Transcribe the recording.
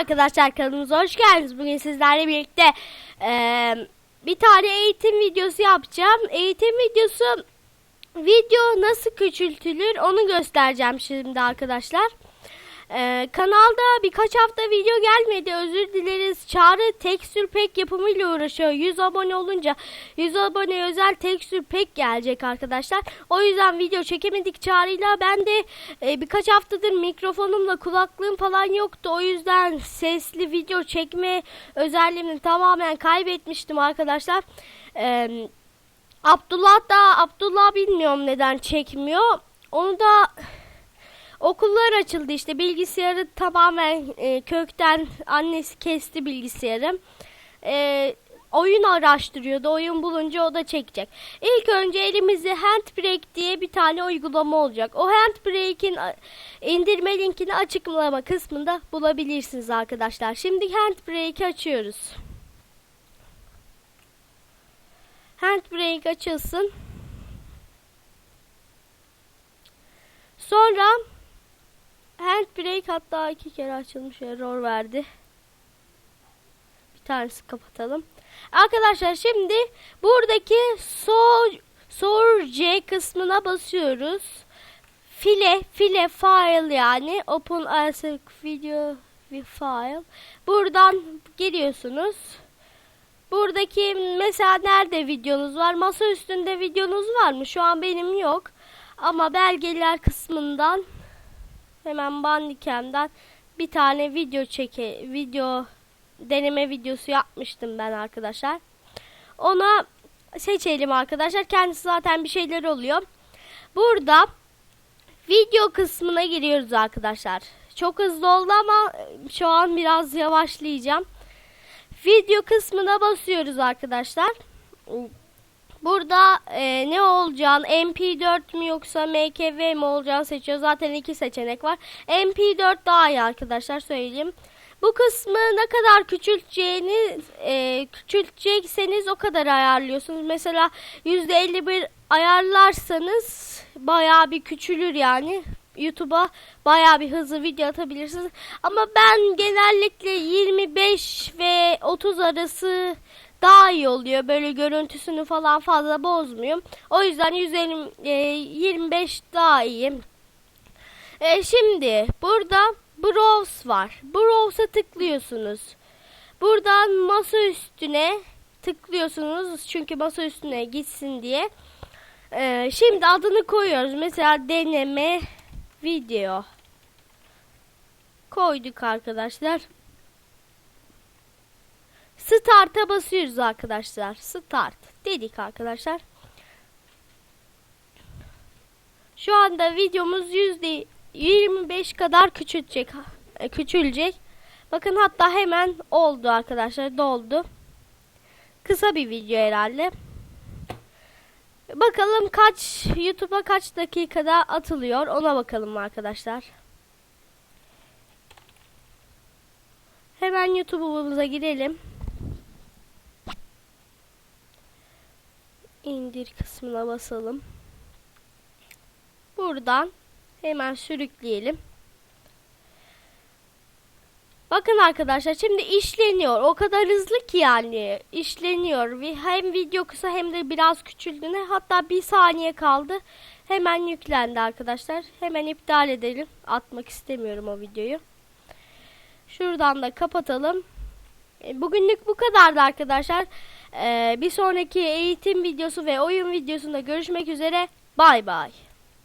arkadaşlar kanalımıza hoş geldiniz. Bugün sizlerle birlikte eee, bir tane eğitim videosu yapacağım. Eğitim videosu video nasıl küçültülür onu göstereceğim şimdi arkadaşlar. Eee, kanalda birkaç hafta video gelmedi özür dileriz. Çağrı tekstür pek yapımıyla uğraşıyor. 100 abone olunca 100 abone özel tekstür pek gelecek arkadaşlar. O yüzden video çekemedik Çağrı'yla. Ben de e, birkaç haftadır mikrofonumla kulaklığım falan yoktu. O yüzden sesli video çekme özelliğimi tamamen kaybetmiştim arkadaşlar. Eee Abdullah da Abdullah bilmiyorum neden çekmiyor. Onu da okullar açıldı işte bilgisayarı tamamen e, kökten annesi kesti bilgisayarı. E, oyun araştırıyordu. Oyun bulunca o da çekecek. İlk önce elimizde Handbrake diye bir tane uygulama olacak. O Handbrake'in indirme linkini açıklama kısmında bulabilirsiniz arkadaşlar. Şimdi Handbrake'i açıyoruz. Handbrake açılsın. Sonra Handbrake hatta iki kere açılmış error verdi. Bir tanesi kapatalım. Arkadaşlar şimdi buradaki so Source kısmına basıyoruz. File, file file yani open as video file. Buradan giriyorsunuz. Buradaki mesela nerede videonuz var? Masa üstünde videonuz var mı? Şu an benim yok. Ama belgeler kısmından hemen Bandicam'dan bir tane video çeke video deneme videosu yapmıştım ben arkadaşlar. Ona seçelim arkadaşlar. Kendisi zaten bir şeyler oluyor. Burada video kısmına giriyoruz arkadaşlar. Çok hızlı oldu ama şu an biraz yavaşlayacağım. Video kısmına basıyoruz arkadaşlar. Burada e, ne olacağını MP4 mü yoksa MKV mi olacağını seçiyor. Zaten iki seçenek var. MP4 daha iyi arkadaşlar söyleyeyim. Bu kısmı ne kadar küçülteceğiniz e, küçültecekseniz o kadar ayarlıyorsunuz. Mesela %51 ayarlarsanız bayağı bir küçülür yani. YouTube'a bayağı bir hızlı video atabilirsiniz. Ama ben genellikle 25 ve 30 arası daha iyi oluyor. Böyle görüntüsünü falan fazla bozmuyor. O yüzden 150, e, 25 daha iyi. E, şimdi burada Browse var. Browse'a tıklıyorsunuz. Buradan masa üstüne tıklıyorsunuz. Çünkü masa üstüne gitsin diye. E, şimdi adını koyuyoruz. Mesela deneme video koyduk arkadaşlar. Start'a basıyoruz arkadaşlar. Start dedik arkadaşlar. Şu anda videomuz yüzde 25 kadar küçülecek. e, Küçülecek. Bakın hatta hemen oldu arkadaşlar. Doldu. Kısa bir video herhalde. Bakalım kaç YouTube'a kaç dakikada atılıyor. Ona bakalım arkadaşlar. Hemen YouTube'umuza girelim. indir kısmına basalım. Buradan hemen sürükleyelim. Bakın arkadaşlar şimdi işleniyor. O kadar hızlı ki yani işleniyor. Hem video kısa hem de biraz küçüldüğüne hatta bir saniye kaldı. Hemen yüklendi arkadaşlar. Hemen iptal edelim. Atmak istemiyorum o videoyu. Şuradan da kapatalım. E, bugünlük bu kadardı arkadaşlar. Ee, bir sonraki eğitim videosu ve oyun videosunda görüşmek üzere. Bay bay.